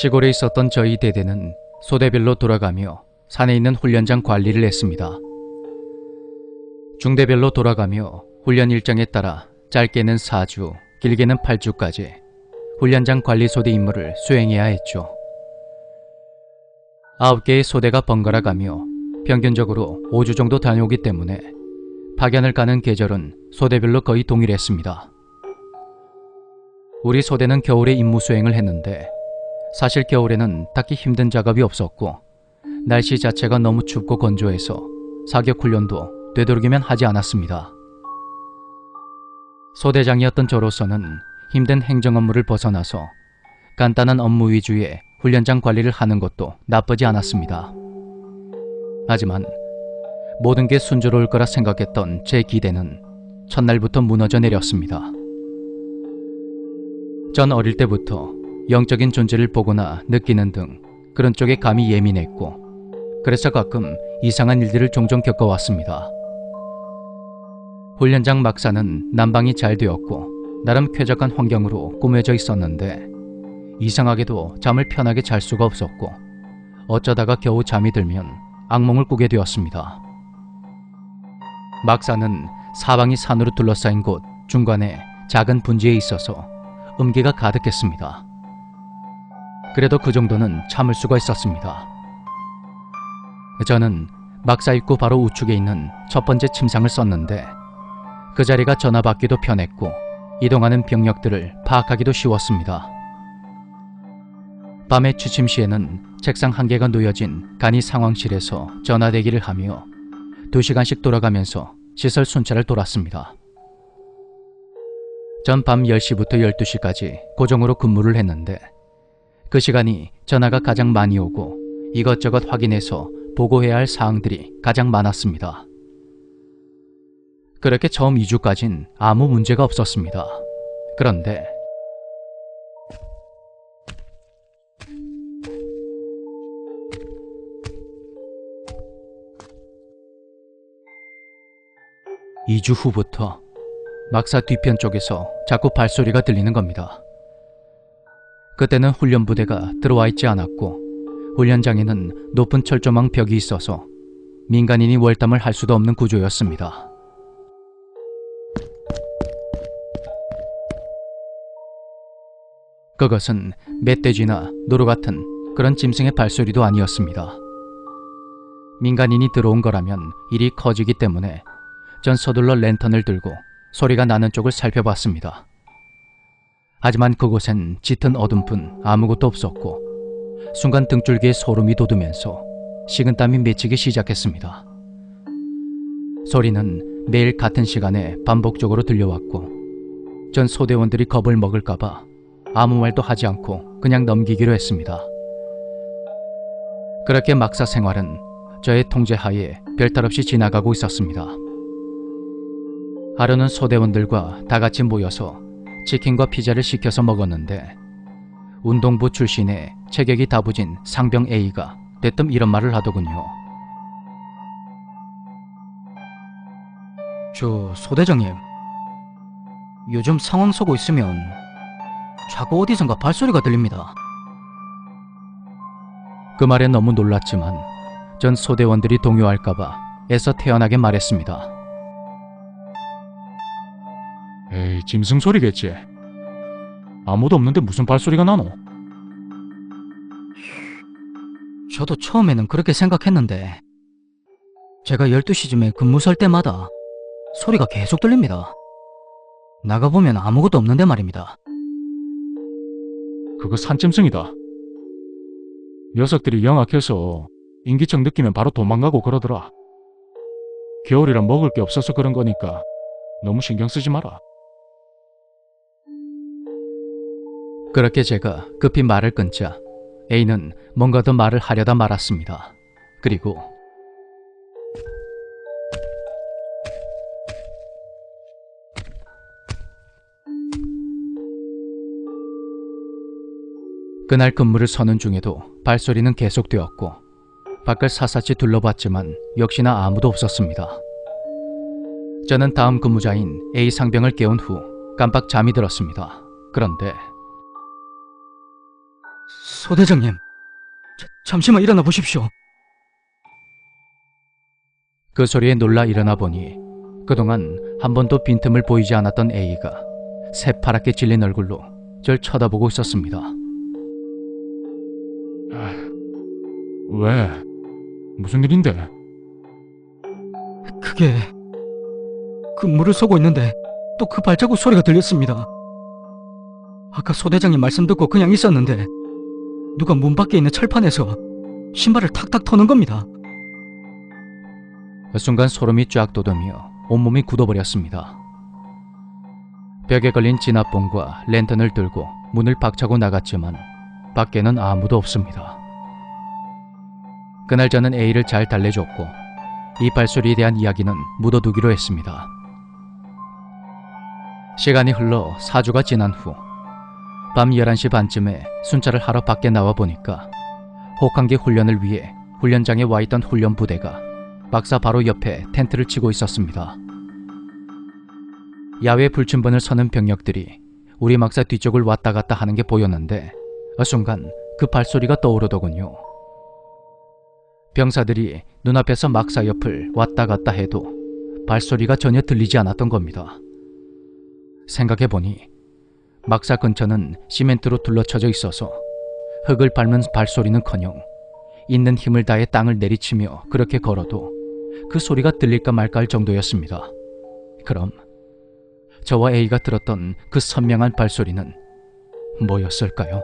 시골에 있었던 저희 대대는 소대별로 돌아가며 산에 있는 훈련장 관리를 했습니다. 중대별로 돌아가며 훈련 일정에 따라 짧게는 4주, 길게는 8주까지 훈련장 관리 소대 임무를 수행해야 했죠. 9개의 소대가 번갈아 가며 평균적으로 5주 정도 다녀오기 때문에 파견을 가는 계절은 소대별로 거의 동일했습니다. 우리 소대는 겨울에 임무 수행을 했는데 사실 겨울에는 딱히 힘든 작업이 없었고 날씨 자체가 너무 춥고 건조해서 사격 훈련도 되도록이면 하지 않았습니다. 소대장이었던 저로서는 힘든 행정 업무를 벗어나서 간단한 업무 위주의 훈련장 관리를 하는 것도 나쁘지 않았습니다. 하지만 모든 게 순조로울 거라 생각했던 제 기대는 첫날부터 무너져 내렸습니다. 전 어릴 때부터 영적인 존재를 보거나 느끼는 등 그런 쪽에 감이 예민했고 그래서 가끔 이상한 일들을 종종 겪어왔습니다. 훈련장 막사는 난방이 잘 되었고 나름 쾌적한 환경으로 꾸며져 있었는데 이상하게도 잠을 편하게 잘 수가 없었고 어쩌다가 겨우 잠이 들면 악몽을 꾸게 되었습니다. 막사는 사방이 산으로 둘러싸인 곳 중간에 작은 분지에 있어서 음기가 가득했습니다. 그래도 그 정도는 참을 수가 있었습니다. 저는 막사 입구 바로 우측에 있는 첫 번째 침상을 썼는데 그 자리가 전화 받기도 편했고 이동하는 병력들을 파악하기도 쉬웠습니다. 밤의 취침 시에는 책상 한 개가 놓여진 간이 상황실에서 전화 대기를 하며 두 시간씩 돌아가면서 시설 순찰을 돌았습니다. 전 밤 10시부터 12시까지 고정으로 근무를 했는데 그 시간이 전화가 가장 많이 오고 이것저것 확인해서 보고해야 할 사항들이 가장 많았습니다. 그렇게 처음 2주까진 아무 문제가 없었습니다. 그런데 이 주 후부터 막사 뒤편 쪽에서 자꾸 발소리가 들리는 겁니다. 그때는 훈련 부대가 들어와 있지 않았고 훈련장에는 높은 철조망 벽이 있어서 민간인이 월담을 할 수도 없는 구조였습니다. 그것은 멧돼지나 노루 같은 그런 짐승의 발소리도 아니었습니다. 민간인이 들어온 거라면 일이 커지기 때문에 전 서둘러 랜턴을 들고 소리가 나는 쪽을 살펴봤습니다. 하지만 그곳엔 짙은 어둠뿐 아무것도 없었고 순간 등줄기에 소름이 돋으면서 식은땀이 맺히기 시작했습니다. 소리는 매일 같은 시간에 반복적으로 들려왔고 전 소대원들이 겁을 먹을까봐 아무 말도 하지 않고 그냥 넘기기로 했습니다. 그렇게 막사 생활은 저의 통제 하에 별탈 없이 지나가고 있었습니다. 하루는 소대원들과 다 같이 모여서 치킨과 피자를 시켜서 먹었는데 운동부 출신의 체격이 다부진 상병 A가 대뜸 이런 말을 하더군요. 저 소대장님 요즘 상황 서고 있으면 자꾸 어디선가 발소리가 들립니다. 그 말에 너무 놀랐지만 전 소대원들이 동요할까봐 애써 태연하게 말했습니다. 짐승 소리겠지. 아무도 없는데 무슨 발소리가 나노? 저도 처음에는 그렇게 생각했는데 제가 12시쯤에 근무 설 때마다 소리가 계속 들립니다. 나가보면 아무것도 없는데 말입니다. 그거 산짐승이다. 녀석들이 영악해서 인기척 느끼면 바로 도망가고 그러더라. 겨울이라 먹을 게 없어서 그런 거니까 너무 신경 쓰지 마라. 그렇게 제가 급히 말을 끊자 A는 뭔가 더 말을 하려다 말았습니다. 그리고 그날 근무를 서는 중에도 발소리는 계속되었고 밖을 사사치 둘러봤지만 역시나 아무도 없었습니다. 저는 다음 근무자인 A 상병을 깨운 후 깜빡 잠이 들었습니다. 그런데 소대장님, 자- 잠시만 일어나 보십시오. 그 소리에 놀라 일어나 보니 그동안 한 번도 빈틈을 보이지 않았던 A가 새파랗게 질린 얼굴로 절 쳐다보고 있었습니다. 왜? 무슨 일인데? 그게 근무를 서고 있는데 또 그 발자국 소리가 들렸습니다. 아까 소대장님 말씀 듣고 그냥 있었는데 누가 문 밖에 있는 철판에서 신발을 탁탁 터는 겁니다. 그 순간 소름이 쫙 돋으며 온몸이 굳어버렸습니다. 벽에 걸린 진압봉과 랜턴을 들고 문을 박차고 나갔지만 밖에는 아무도 없습니다. 그날 저는 A를 잘 달래줬고 이 발소리에 대한 이야기는 묻어두기로 했습니다. 시간이 흘러 4주가 지난 후 밤 11시 반쯤에 순찰을 하러 밖에 나와 보니까 혹한기 훈련을 위해 훈련장에 와 있던 훈련 부대가 박사 바로 옆에 텐트를 치고 있었습니다. 야외 불침번을 서는 병력들이 우리 막사 뒤쪽을 왔다 갔다 하는 게 보였는데 어 순간 그 발소리가 떠오르더군요. 병사들이 눈앞에서 막사 옆을 왔다 갔다 해도 발소리가 전혀 들리지 않았던 겁니다. 생각해보니 막사 근처는 시멘트로 둘러쳐져 있어서 흙을 밟는 발소리는커녕 있는 힘을 다해 땅을 내리치며 그렇게 걸어도 그 소리가 들릴까 말까 할 정도였습니다. 그럼 저와 A가 들었던 그 선명한 발소리는 뭐였을까요?